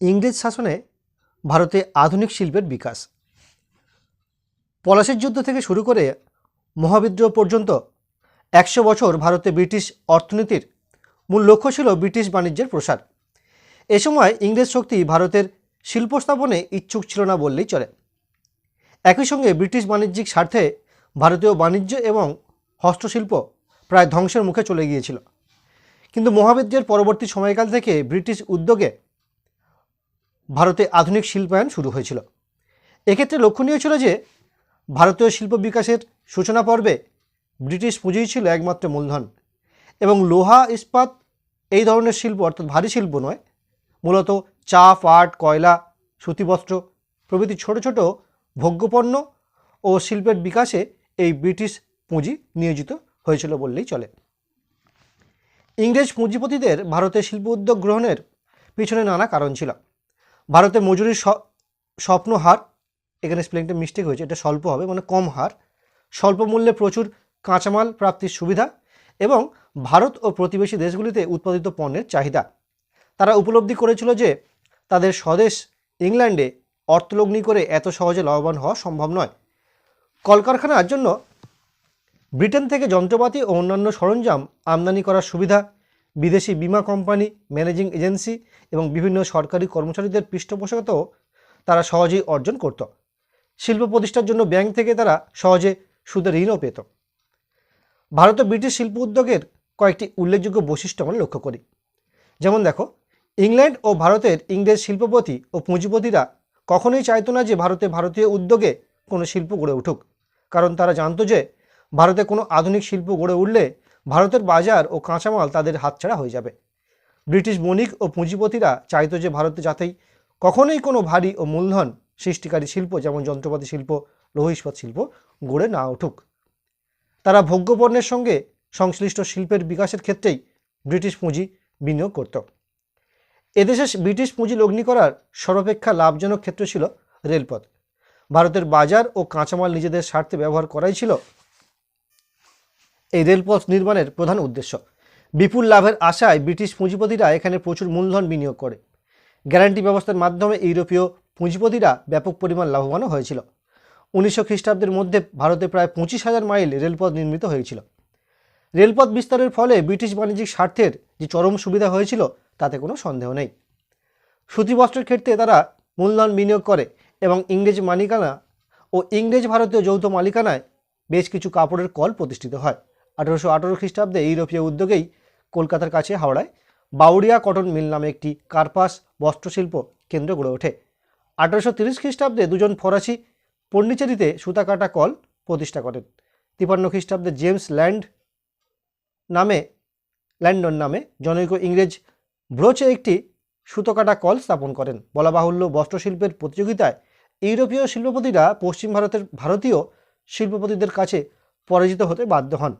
ইংরেজ শাসনে ভারতে আধুনিক শিল্পের বিকাশ। পলাশির যুদ্ধ থেকে শুরু করে মহাবিদ্রোহ পর্যন্ত একশো বছর ভারতে ব্রিটিশ অর্থনীতির মূল লক্ষ্য ছিল ব্রিটিশ বাণিজ্যের প্রসার। এ সময় ইংরেজ শক্তি ভারতের শিল্প স্থাপনে ইচ্ছুক ছিল না বললেই চলে। একই সঙ্গে ব্রিটিশ বাণিজ্যিক স্বার্থে ভারতীয় বাণিজ্য এবং হস্তশিল্প প্রায় ধ্বংসের মুখে চলে গিয়েছিল। কিন্তু মহাবিদ্যের পরবর্তী সময়কাল থেকে ব্রিটিশ উদ্যোগে ভারতে আধুনিক শিল্পায়ন শুরু হয়েছিল। এক্ষেত্রে লক্ষণীয় ছিল যে, ভারতীয় শিল্প বিকাশের সূচনা পর্বে ব্রিটিশ পুঁজিই ছিল একমাত্র মূলধন এবং লোহা, ইস্পাত এই ধরনের শিল্প অর্থাৎ ভারী শিল্প নয়। মূলত চা পাট কয়লা সুতিবস্ত্র প্রভৃতি ছোট ছোট ভোগ্যপণ্য ও শিল্পের বিকাশে এই ব্রিটিশ পুঁজি নিয়োজিত হয়েছিল বললেই চলে। ইংরেজ পুঁজিপতিদের ভারতে শিল্প উদ্যোগ গ্রহণের পিছনে নানা কারণ ছিল। ভারতে মজুরির স্বপ্ন হার, এখানে স্পেলিংটা মিস্টেক হয়েছে, এটা স্বল্প হবে মানে কম হার। স্বল্প মূল্যে প্রচুর কাঁচামাল প্রাপ্তির সুবিধা এবং ভারত ও প্রতিবেশী দেশগুলিতে উৎপাদিত পণ্যের চাহিদা। তারা উপলব্ধি করেছিল যে তাদের স্বদেশ ইংল্যান্ডে অর্থলগ্নি করে এত সহজে লাভবান হওয়া সম্ভব নয়। কলকারখানার জন্য ব্রিটেন থেকে যন্ত্রপাতি ও অন্যান্য সরঞ্জাম আমদানি করার সুবিধা বিদেশি বীমা কোম্পানি, ম্যানেজিং এজেন্সি এবং বিভিন্ন সরকারি কর্মচারীদের পৃষ্ঠপোষকতাও তারা সহজেই অর্জন করত। শিল্প প্রতিষ্ঠার জন্য ব্যাংক থেকে তারা সহজে সুদের ঋণও পেত। ভারতে ব্রিটিশ শিল্প উদ্যোগের কয়েকটি উল্লেখযোগ্য বৈশিষ্ট্য আমরা লক্ষ্য করি। যেমন দেখো, ইংল্যান্ড ও ভারতের ইংরেজ শিল্পপতি ও পুঁজিপতিরা কখনোই চাইতো না যে ভারতে ভারতীয় উদ্যোগে কোনো শিল্প গড়ে উঠুক। কারণ তারা জানতো যে ভারতে কোনো আধুনিক শিল্প গড়ে উঠলে ভারতের বাজার ও কাঁচামাল তাদের হাতছাড়া হয়ে যাবে। ব্রিটিশ বণিক ও পুঁজিপতিরা চাইতো যে ভারতে যাতেই কখনোই কোনো ভারী ও মূলধন সৃষ্টিকারী শিল্প, যেমন যন্ত্রপাতি শিল্প লৌহ ইস্পাত শিল্প, গড়ে না উঠুক। তারা ভোগ্যপণ্যের সঙ্গে সংশ্লিষ্ট শিল্পের বিকাশের ক্ষেত্রেই ব্রিটিশ পুঁজি বিনিয়োগ করত। এদেশে ব্রিটিশ পুঁজি লগ্নি করার সর্বাপেক্ষা লাভজনক ক্ষেত্র ছিল রেলপথ। ভারতের বাজার ও কাঁচামাল নিজেদের স্বার্থে ব্যবহার করাই ছিল এই রেলপথ নির্মাণের প্রধান উদ্দেশ্য। বিপুল লাভের আশায় ব্রিটিশ পুঁজিপতিরা এখানে প্রচুর মূলধন বিনিয়োগ করে। গ্যারান্টি ব্যবস্থার মাধ্যমে ইউরোপীয় পুঁজিপতিরা ব্যাপক পরিমাণ লাভবানও হয়েছিল। উনিশশো খ্রিস্টাব্দের মধ্যে ভারতে প্রায় পঁচিশ হাজার মাইল রেলপথ নির্মিত হয়েছিল। রেলপথ বিস্তারের ফলে ব্রিটিশ বাণিজ্যিক স্বার্থের যে চরম সুবিধা হয়েছিল, তাতে কোনো সন্দেহ নেই। সুতিবস্ত্রের ক্ষেত্রে তারা মূলধন বিনিয়োগ করে এবং ইংরেজ মালিকানা ও ইংরেজ ভারতীয় যৌথ মালিকানায় বেশ কিছু কাপড়ের কল প্রতিষ্ঠিত হয়। আঠারোশো আঠারো খ্রিস্টাব্দে ইউরোপীয় উদ্যোগেই কলকাতার কাছে হাওড়ায় বাউরিয়া কটন মিল নামে একটি কার্পাস বস্ত্রশিল্প কেন্দ্র গড়ে ওঠে। আঠারোশো তিরিশ খ্রিস্টাব্দে দুজন ফরাসি পন্ডিচেরিতে সুতা কাটা কল প্রতিষ্ঠা করেন। তিপান্ন খ্রিস্টাব্দে জেমস ল্যান্ড নামে, ল্যান্ডন নামে জনৈক ইংরেজ ব্রোচে একটি সুতো কাটা কল স্থাপন করেন। বলা বাহুল্য বস্ত্রশিল্পের প্রতিযোগিতায় ইউরোপীয় শিল্পপতিরা পশ্চিম ভারতের ভারতীয় শিল্পপতিদের কাছে পরাজিত হতে বাধ্য হন।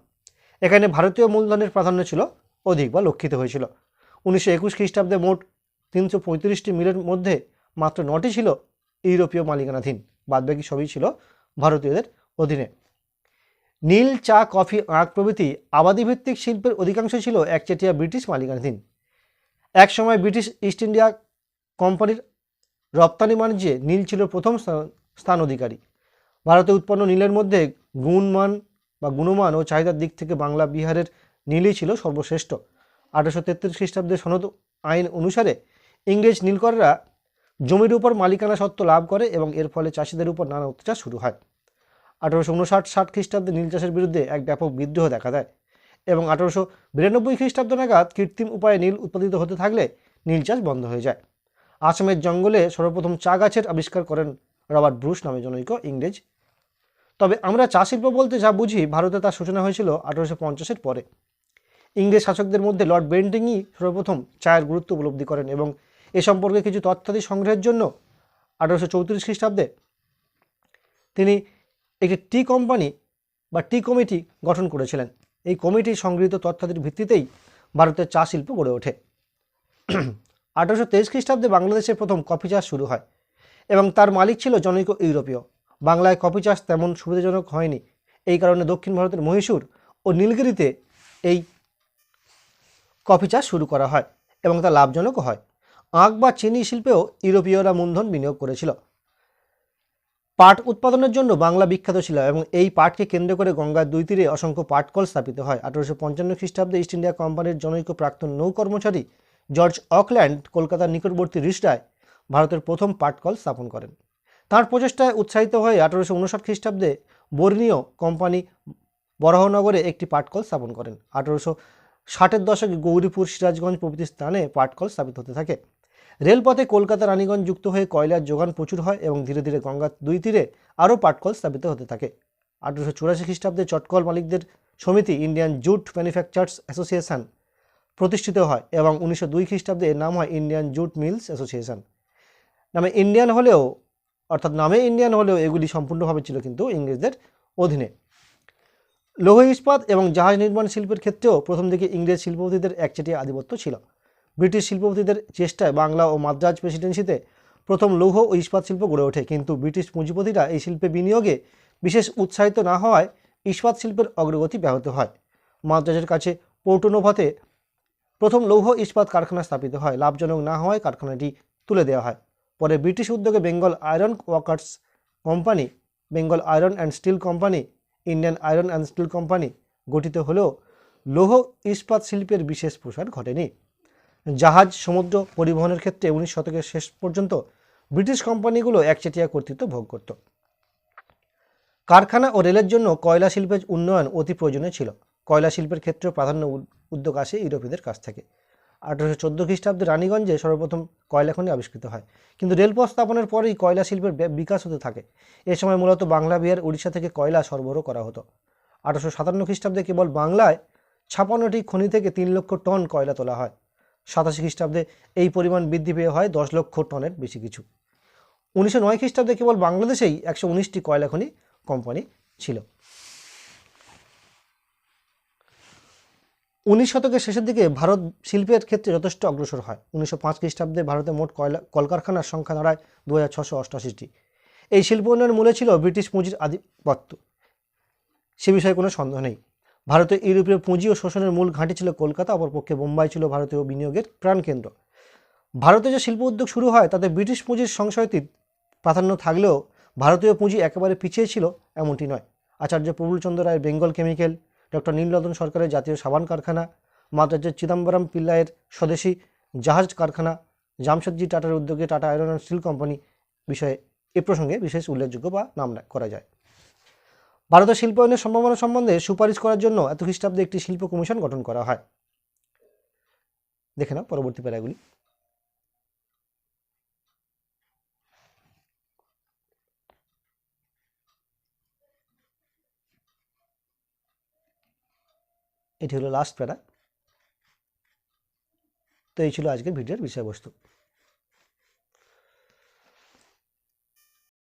এখানে ভারতীয় মূলধনের প্রাধান্য ছিল অধিক বা লক্ষিত হয়েছিল। উনিশশো একুশ খ্রিস্টাব্দে মোট তিনশো পঁয়ত্রিশটি মিলের মধ্যে মাত্র নটি ছিল ইউরোপীয় মালিকানাধীন, বাদবাকি সবই ছিল ভারতীয়দের অধীনে। নীল চা কফি আঁক প্রভৃতি আবাদিভিত্তিক শিল্পের অধিকাংশ ছিল একচেটিয়া ব্রিটিশ মালিকানাধীন। এক সময় ব্রিটিশ ইস্ট ইন্ডিয়া কোম্পানির রপ্তানি বাণিজ্যে নীল ছিল প্রথম স্থান- স্থান অধিকারী। ভারতে উৎপন্ন নীলের মধ্যে গুণমান বা গুণমান ও চাহিদার দিক থেকে বাংলা বিহারের নীলই ছিল সর্বশ্রেষ্ঠ। আঠারোশো তেত্রিশ খ্রিস্টাব্দে সনদ আইন অনুসারে ইংরেজ নীলকররা জমির উপর মালিকানা সত্ত্ব লাভ করে এবং এর ফলে চাষিদের উপর নানা অত্যাচার শুরু হয়। আঠারোশো উনষাট ষাট খ্রিস্টাব্দে নীল চাষের বিরুদ্ধে এক ব্যাপক বিদ্রোহ দেখা দেয় এবং আঠারোশো বিরানব্বই খ্রিস্টাব্দ নাগাদ কৃত্রিম উপায়ে নীল উৎপাদিত হতে থাকলে নীল চাষ বন্ধ হয়ে যায়। আসামের জঙ্গলে সর্বপ্রথম চা গাছের আবিষ্কার করেন রবার্ট ব্রুশ নামে জনৈক ইংরেজ তবে আমরা চা শিল্প বলতে যা বুঝি, ভারতে তার সূচনা হয়েছিল আঠারোশো পঞ্চাশের পরে। ইংরেজ শাসকদের মধ্যে লর্ড বেন্টিংই সর্বপ্রথম চায়ের গুরুত্ব উপলব্ধি করেন এবং এ সম্পর্কে কিছু তথ্যাদি সংগ্রহের জন্য আঠারোশো চৌত্রিশ খ্রিস্টাব্দে তিনি একটি টি কোম্পানি বা টি কমিটি গঠন করেছিলেন। এই কমিটি সংগৃহীত তথ্যাদির ভিত্তিতেই ভারতের চা শিল্প গড়ে ওঠে। আঠারোশো তেইশ খ্রিস্টাব্দে বাংলাদেশে প্রথম কফি চাষ শুরু হয় এবং তার মালিক ছিল জনৈক ইউরোপীয়। বাংলায় কফি চাষ তেমন সুবিধাজনক হয়নি। এই কারণে দক্ষিণ ভারতের মহীশূর ও নীলগিরিতে এই কফি চাষ শুরু করা হয় এবং তা লাভজনকও হয়। আখ বা চিনি শিল্পেও ইউরোপীয়রা মূলধন বিনিয়োগ করেছিল। পাট উৎপাদনের জন্য বাংলা বিখ্যাত ছিল এবং এই পাটকে কেন্দ্র করে গঙ্গার দুই তীরে অসংখ্য পাটকল স্থাপিত হয়। আঠারোশো পঞ্চান্ন খ্রিস্টাব্দে ইস্ট ইন্ডিয়া কোম্পানির জনৈক প্রাক্তন নৌ কর্মচারী জর্জ অকল্যান্ড কলকাতার নিকটবর্তী রিসডায় ভারতের প্রথম পাটকল স্থাপন করেন। তার প্রচেষ্টায় উৎসাহিত হয়ে আঠারোশো উনষাট খ্রিস্টাব্দে বর্ণীয় কোম্পানি বরাহনগরে একটি পাটকল স্থাপন করেন। আঠারোশো ষাটের দশকে গৌরীপুর সিরাজগঞ্জ প্রভৃতি স্থানে পাটকল স্থাপিত হতে থাকে। রেলপথে কলকাতা রানীগঞ্জ যুক্ত হয়ে কয়লার যোগান প্রচুর হয় এবং ধীরে ধীরে গঙ্গার দুই তীরে আরও পাটকল স্থাপিত হতে থাকে। আঠারোশো চুরাশি খ্রিস্টাব্দে চটকল মালিকদের সমিতি ইন্ডিয়ান জুট ম্যানুফ্যাকচার্স অ্যাসোসিয়েশন প্রতিষ্ঠিত হয় এবং উনিশশো দুই খ্রিস্টাব্দে এর নাম হয় ইন্ডিয়ান জুট মিলস অ্যাসোসিয়েশন। নামে ইন্ডিয়ান হলেও অর্থাৎ নামে ইন্ডিয়ান হলেও এগুলি সম্পূর্ণভাবে ছিল কিন্তু ইংরেজদের অধীনে। লৌহ ইস্পাত এবং জাহাজ নির্মাণ শিল্পের ক্ষেত্রেও প্রথম দিকে ইংরেজ শিল্পপতিদের একচেটিয়া আধিপত্য ছিল। ব্রিটিশ শিল্পপতিদের চেষ্টায় বাংলা ও মাদ্রাজ প্রেসিডেন্সিতে প্রথম লৌহ ও ইস্পাত শিল্প গড়ে ওঠে, কিন্তু ব্রিটিশ পুঁজিপতিরা এই শিল্পে বিনিয়োগে বিশেষ উৎসাহিত না হওয়ায় ইস্পাত শিল্পের অগ্রগতি ব্যাহত হয়। মাদ্রাজের কাছে পোর্টোনোভাতে প্রথম লৌহ ইস্পাত কারখানা স্থাপিত হয়। লাভজনক না হওয়ায় কারখানাটি তুলে দেওয়া হয়। পরে ব্রিটিশ উদ্যোগে Bengal iron workers company, Bengal iron and steel company, Indian iron and steel company গঠিত হলেও লৌহ ইস্পাত শিল্পের বিশেষ প্রসার ঘটেনি। জাহাজ, সমুদ্র পরিবহনের ক্ষেত্রে উনিশ শতকের শেষ পর্যন্ত ব্রিটিশ কোম্পানিগুলো একচেটিয়া কর্তৃত্ব ভোগ করত। কারখানা ও রেলের জন্য কয়লা শিল্পের উন্নয়ন অতি প্রয়োজনীয় ছিল। কয়লা শিল্পের ক্ষেত্রে প্রাধান্য উদ্যোগ আসে ইউরোপীদের কাছ থেকে। আঠারোশো চোদ্দ খ্রিস্টাব্দে রানীগঞ্জে সর্বপ্রথম কয়লা খনি আবিষ্কৃত হয়। কিন্তু রেলপথ স্থাপনের পরেই কয়লা শিল্পের বিকাশ হতে থাকে। এ সময় মূলত বাংলা বিহার উড়িষ্যা থেকে কয়লা সরবরাহ করা হতো। আঠারোশো সাতান্ন খ্রিস্টাব্দে কেবল বাংলায় ছাপান্নটি খনি থেকে তিন লক্ষ টন কয়লা তোলা হয়। সাতাশি খ্রিস্টাব্দে এই পরিমাণ বৃদ্ধি পেয়ে হয় দশ লক্ষ টনের বেশি কিছু। উনিশশো নয় খ্রিস্টাব্দে কেবল বাংলাদেশেই একশো উনিশটি কয়লা খনি কোম্পানি ছিল। উনিশ শতকের শেষের দিকে ভারত শিল্পের ক্ষেত্রে যথেষ্ট অগ্রসর হয়। উনিশশো পাঁচ খ্রিস্টাব্দে ভারতে মোট কয়লা কলকারখানার সংখ্যা দাঁড়ায় দু হাজার ছশো অষ্টাশিটি। এই শিল্প উন্নয়নের মূলে ছিল ব্রিটিশ পুঁজির আধিপত্য। সে বিষয়ে কোনো সন্দেহ নেই। ভারতে ইউরোপীয় পুঁজি ও শোষণের মূল ঘাঁটি ছিল কলকাতা, অপরপক্ষে বোম্বাই ছিল ভারতীয় বিনিয়োগের প্রাণকেন্দ্র। ভারতে যে শিল্প উদ্যোগ শুরু হয়, তাতে ব্রিটিশ পুঁজির সংশয়টির প্রাধান্য থাকলেও ভারতীয় পুঁজি একেবারে পিছিয়ে ছিল এমনটি নয়। আচার্য প্রফুল্লচন্দ্র রায়ের বেঙ্গল কেমিক্যাল ডক্টর নীলরতন সরকারের জাতীয় সাবান কারখানা, মাদ্রাজের চিদম্বরম পিল্লাইয়ের স্বদেশী জাহাজ কারখানা, জামশেদজি টাটার উদ্যোগে Tata iron and steel company বিষয়ে এ প্রসঙ্গে বিশেষ উল্লেখযোগ্য বা নাম করা যায়। ভারতের শিল্পায়নের সম্ভাবনা সম্বন্ধে সুপারিশ করার জন্য এত খ্রিস্টাব্দে একটি শিল্প কমিশন গঠন করা হয়। দেখে নাও পরবর্তী প্যারাগুলি। এটি হলো লাস্ট প্যারা তো এই ছিল আজকের ভিডিওর বিষয়বস্তু।